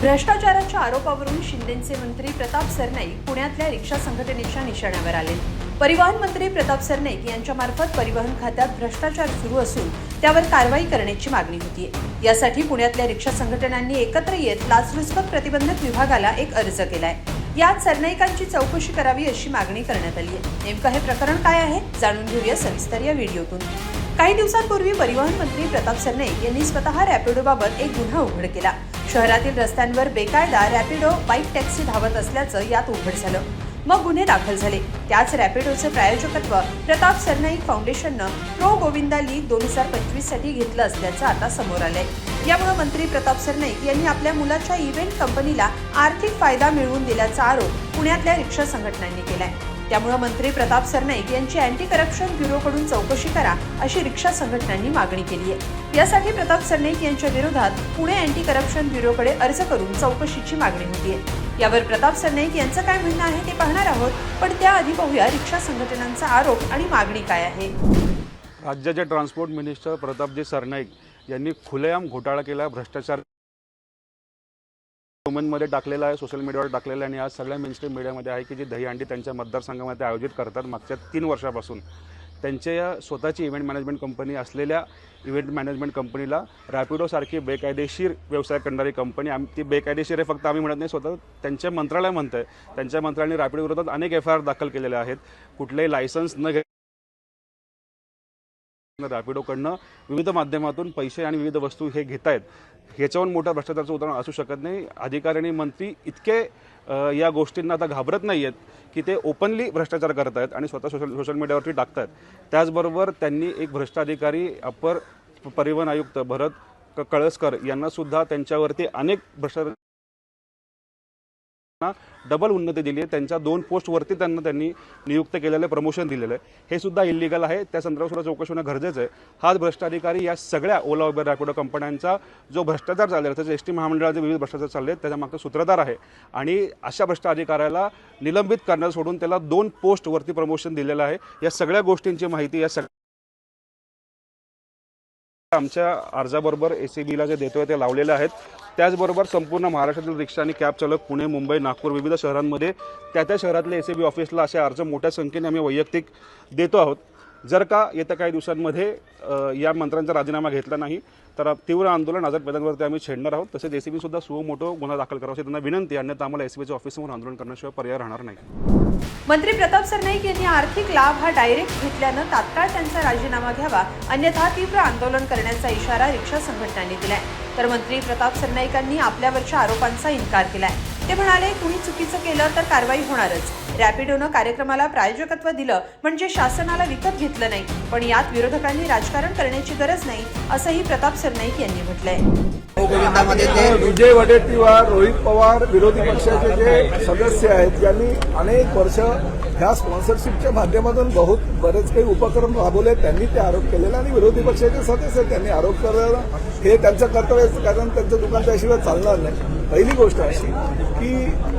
भ्रष्टाचाराच्या आरोपावरून शिंदेचे मंत्री प्रताप सरनाईक पुण्यातल्या रिक्षा संघटनेच्या निशाण्यावर आले. परिवहन मंत्री प्रताप सरनाईक यांच्यामार्फत परिवहन खात्यात भ्रष्टाचार सुरू असून त्यावर कारवाई करण्याची मागणी होती. यासाठी पुण्यातल्या रिक्षा संघटनांनी एकत्र येत लाचलुचपत प्रतिबंधक विभागाला एक अर्ज केलाय. यात सरनाईकांची चौकशी करावी अशी मागणी करण्यात आली आहे नेमकं हे प्रकरण काय आहे? जाणून घेऊया सविस्तर या व्हिडिओतून. काही दिवसांपूर्वी परिवहन मंत्री प्रताप सरनाईक यांनी स्वतः रॅपिडोबाबत एक गुन्हा उघड केला. शहरातील रस्त्यांवर बेकायदा रॅपिडो बाईक टॅक्सी धावत असल्याचं यात उघड झालं. मग गुन्हे दाखल झाले. त्याच रॅपिडोचं प्रायोजकत्व प्रताप सरनाईक फाउंडेशननं प्रो गोविंदा लीग दोन हजार पंचवीससाठी घेतलं असल्याचं आता समोर आलंय. यामुळे मंत्री प्रताप सरनाईक यांनी आपल्या मुलाच्या इव्हेंट कंपनीला आर्थिक फायदा मिळवून दिल्याचा आरोप पुण्यातल्या रिक्षा संघटनांनी केलाय. त्यामुळे मंत्री प्रताप सरनाईक यांची अँटी करप्शन ब्युरोकडून चौकशी करा अशी रिक्षा संघटनांनी मागणी केली आहे. यासाठी प्रताप सरनाईक यांच्या विरोधात पुणे अँटी करप्शन ब्युरोकडे अर्ज करून चौकशीची मागणी होतीये यावर प्रताप सरनाईक यांचं काय म्हणणं आहे ते पाहणार आहोत पण त्याआधी पाहूया रिक्षा संघटनांचा आरोप आणि मागणी काय आहे. राज्याचे ट्रान्सपोर्ट मिनिस्टर प्रतापजी सरनाईक यांनी खुलेआम घोटाळा केला भ्रष्टाचार वुमनमध्ये टाकलेला आहे सोशल मीडियावर टाकलेला आहे आणि आज सगळ्या मेनस्ट्रीम मीडियामध्ये आहे की जी दहीहंडी त्यांच्या मतदारसंघामध्ये आयोजित करतात मागच्या तीन वर्षापासून. त्यांच्या या स्वतःची इव्हेंट मॅनेजमेंट कंपनी असलेल्या इव्हेंट मॅनेजमेंट कंपनीला रॅपिडोसारखी बेकायदेशीर व्यवसाय करणारी कंपनी आम ती बेकायदेशीर आहे फक्त आम्ही म्हणत नाही स्वतः त्यांच्या मंत्रालय म्हणतं आहे त्यांच्या मंत्रालयाने रॅपिडो विरोधात अनेक एफ आय आर दाखल केलेले आहेत. कुठलेही लायसन्स न घे रॅपिडोकडनं विविध माध्यमातून पैसे आणि विविध वस्तू हे घेत आहेत ह्याच्यावर मोठा भ्रष्टाचाराचं उदाहरण असू शकत नाही. अधिकारी आणि मंत्री इतके या गोष्टींना आता घाबरत नाही आहेत की ते ओपनली भ्रष्टाचार करत आहेत आणि स्वतः सोशल सोशल मीडियावरती टाकत आहेत त्याचबरोबर त्यांनी एक भ्रष्ट अधिकारी अपर परिवहन आयुक्त भरत कळसकर यांना सुद्धा त्यांच्यावरती अनेक भ्रष्टाचार डबल उन्नती दिली आहे. त्यांच्या दोन पोस्टवरती त्यांना त्यांनी नियुक्त केलेलं प्रमोशन दिलेलं आहे. हे सुद्धा इलिगल आहे. त्या संदर्भात सुद्धा चौकशी होणं गरजेचं आहे. हाच भ्रष्टाधिकारी या सगळ्या ओला उबेर रॅपिडो कंपन्यांचा जो भ्रष्टाचार चाललेला आहे त्याचे एस टी महामंडळाचे विविध भ्रष्टाचार चालले आहेत त्याच्यामागचा सूत्रधार आहे. आणि अशा भ्रष्टाधिकाऱ्याला निलंबित करणं सोडून त्याला दोन पोस्टवरती प्रमोशन दिलेलं आहे. या सगळ्या गोष्टींची माहिती या सगळ्या आमच्या अर्जाबरोबर ए सी बीला जे देतोय ते लावलेले आहेत. त्याचबरोबर संपूर्ण महाराष्ट्रातील रिक्षा आणि कॅब चालक पुणे मुंबई नागपूर विविध शहरांमध्ये त्या त्या शहरातल्या ए सी बी ऑफिसला असे अर्ज मोठ्या संख्येने आम्ही वैयक्तिक देतो आहोत. जर का येत्या काही दिवसांमध्ये या मंत्र्यांचा राजीनामा घेतला नाही तर तीव्र आंदोलन आझाद मैदानावरती आम्ही छेडणार आहोत. तसेच एसीबी सी सुद्धा सुमोटो मोठो गुन्हा दाखल करावा अशी त्यांना विनंती अन्यथा आम्हाला एसीबीच्या बीच्या आंदोलन करण्याशिवाय पर्याय राहणार नाही. मंत्री प्रताप सरनाईक यांनी आर्थिक लाभ हा डायरेक्ट घेतल्यानं तात्काळ त्यांचा राजीनामा घ्यावा अन्यथा तीव्र आंदोलन करण्याचा इशारा रिक्षा संघटनांनी दिलाय. तर मंत्री प्रताप सरनाईकांनी आपल्यावरच्या आरोपांचा इन्कार केलाय. ते म्हणाले कुणी चुकीचं केलं तर कारवाई होणारच. रॅपिडोनं कार्यक्रमाला प्रायोजकत्व दिलं म्हणजे शासनाला विकत घेतलं नाही. पण यात विरोधकांनी राजकारण करण्याची गरज नाही असंही प्रताप सरनाईक यांनी म्हटलंय. विजय वडेट्टीवार रोहित पवार विरोधी पक्षाचे जे सदस्य आहेत ज्यांनी अनेक वर्ष ह्या स्पॉन्सरशिपच्या माध्यमातून बहुत बरेच काही उपक्रम राबवले त्यांनी ते आरोप केलेला आणि विरोधी पक्षाचे सदस्य त्यांनी आरोप करणं हे त्यांचं कर्तव्य कारण त्यांचं दुकान त्याशिवाय चालणार नाही. पहिली गोष्ट अशी की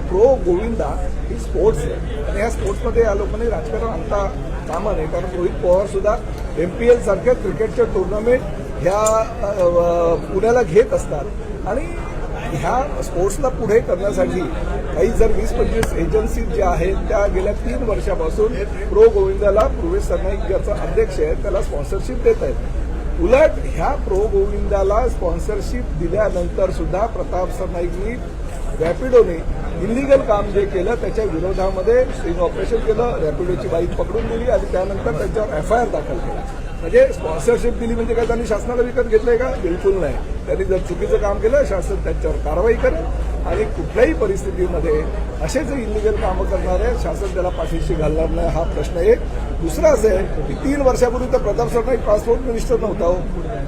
प्रो गोविंदा ही स्पोर्ट्स आहे. आणि ह्या स्पोर्ट्समध्ये या लोकांनी राजकारण आणता कामा नाही. कारण रोहित पवार सुद्धा एल सारख्या क्रिकेटच्या टुर्नामेंट ह्या पुण्याला घेत असतात. आणि ह्या स्पोर्ट्सला पुढे करण्यासाठी काही जर वीस पंचवीस एजन्सी ज्या आहेत त्या गेल्या तीन वर्षापासून प्रो गोविंदाला पूर्वेश सरनाईक ज्याचा अध्यक्ष आहे त्याला स्पॉन्सरशिप देत आहेत. उलट ह्या प्रो गोविंदाला स्पॉन्सरशिप दिल्यानंतर सुद्धा प्रताप सरनाईकनी रॅपिडोने इलिगल काम जे केलं त्याच्या विरोधामध्ये स्ट्रिंग ऑपरेशन केलं रॅपिडोची बाईक पकडून दिली आणि त्यानंतर त्याच्यावर एफ आय आर दाखल केला. म्हणजे स्पॉन्सरशिप दिली म्हणजे काय त्यांनी शासनाला विकत घेतलंय का? बिलकुल नाही. त्यांनी जर चुकीचं काम केलं शासन त्यांच्यावर कारवाई करेल. आणि कुठल्याही परिस्थितीमध्ये असे जे इलिगल कामं करणारे शासन त्याला पाठीशी घालणार नाही हा प्रश्न एक. दुसरा असं आहे की तीन वर्षापूर्वी तर प्रताप सरनाईक ट्रान्सपोर्ट मिनिस्टर नव्हता हो.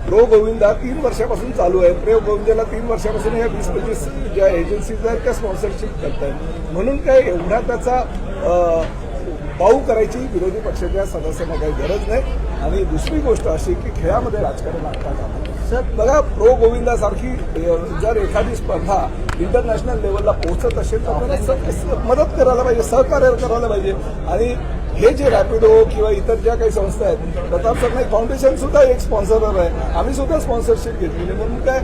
प्रो गोविंदा तीन वर्षापासून चालू आहे. प्रो गोविंदाला तीन वर्षापासून या वीस पंचवीस ज्या एजन्सीज आहेत त्या स्पॉन्सरशिप करतायत. म्हणून काय एवढा त्याचा पाऊ करायची विरोधी पक्षाच्या सदस्यांना काही गरज नाही. आणि दुसरी गोष्ट अशी की खेळामध्ये राजकारण आणता कामा. सर बघा प्रो गोविंदासारखी जर एखादी स्पर्धा इंटरनॅशनल लेवलला पोहोचत असेल तर आपल्याला मदत करायला पाहिजे सहकार्य करायला पाहिजे. आणि हे जे रॅपिडो किंवा इतर ज्या काही संस्था आहेत प्रताप सरनाईक फाउंडेशन सुद्धा एक स्पॉन्सरर आहे. आम्ही सुद्धा स्पॉन्सरशिप घेतलेली म्हणून काय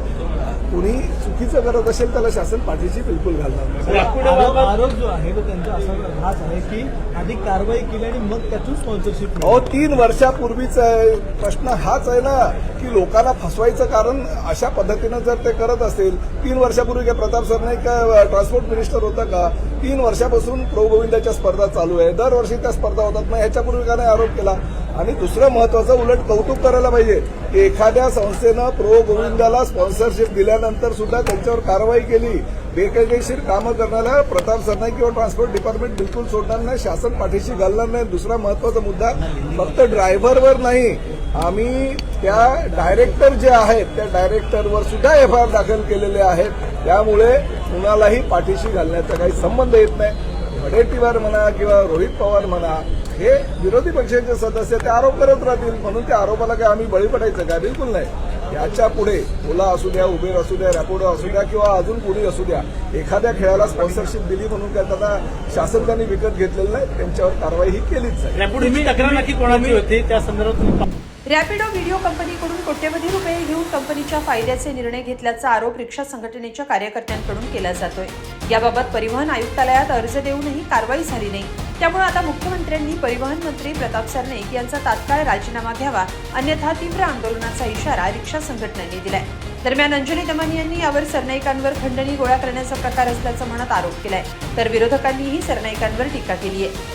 कुणी चुकीचं करत असेल त्याला शासन पाठीशी बिलकुल घालणार नाही. आरोप आरोप जो आहे तो त्यांचा असा हाच आहे की आधी कारवाई केली आणि मग त्यातून स्पॉन्सरशिप अहो तीन वर्षापूर्वीच आहे. प्रश्न हाच आहे ना की लोकांना फसवायचं कारण अशा पद्धतीनं जर ते करत असेल तीन वर्षापूर्वी काय प्रताप सरनाईक का ट्रान्सपोर्ट मिनिस्टर होता का तीन वर्षापासून प्रो गोविंदाच्या स्पर्धा चालू आहे. दरवर्षी त्या स्पर्धा होतात. मग ह्याच्यापूर्वी का नाही आरोप केला? आणि दुसरं महत्वाचं उलट कौतुक करायला पाहिजे की एखाद्या संस्थेनं प्रो गोविंदाला स्पॉन्सरशिप दिल्यानंतर सुद्धा त्यांच्यावर कारवाई केली. बेकायदेशीर कामं करणाऱ्या प्रताप सरनाईक किंवा ट्रान्सपोर्ट डिपार्टमेंट बिलकुल सोडणार नाही शासन पाठीशी घालणार नाही. दुसरा महत्त्वाचा मुद्दा फक्त ड्रायव्हरवर नाही. आम्ही त्या डायरेक्टर जे आहेत त्या डायरेक्टरवर सुद्धा एफ आय आर दाखल केलेले आहेत. त्यामुळे कुणालाही पाठीशी घालण्याचा काही संबंध येत नाही. वडेट्टीवार म्हणा किंवा रोहित पवार म्हणा हे विरोधी पक्षाचे सदस्य ते आरोप करत राहतील. म्हणून त्या आरोपाला काय आम्ही बळी पडायचं का बिलकुल नाही. याच्यापुढे ओला असू द्या उबेर असू द्या रॅपोडो असू द्या किंवा अजून कोणी असू द्या एखाद्या खेळाला स्पॉन्सरशिप दिली म्हणून काय त्यांना शासन त्यांनी विकत घेतलेलं नाही त्यांच्यावर कारवाई ही केलीच जाईल. तक्रार नक्की कोणाची होती? त्या संदर्भात रॅपिडो व्हिडिओ कंपनीकडून कोट्यवधी रुपये घेऊन कंपनीच्या फायद्याचे निर्णय घेतल्याचा आरोप रिक्षा संघटनेच्या कार्यकर्त्यांकडून केला जातोय. याबाबत परिवहन आयुक्तालयात अर्ज देऊनही कारवाई झाली नाही. त्यामुळे आता मुख्यमंत्र्यांनी परिवहन मंत्री प्रताप सरनाईक यांचा तात्काळ राजीनामा घ्यावा अन्यथा तीव्र आंदोलनाचा इशारा रिक्षा संघटनेने दिलाय. दरम्यान अंजली दमानी यांनी यावर सरनाईकांवर खंडणी गोळा करण्याचा प्रकार असल्याचं म्हणत आरोप केलाय. तर विरोधकांनीही सरनाईकांवर टीका केली आहे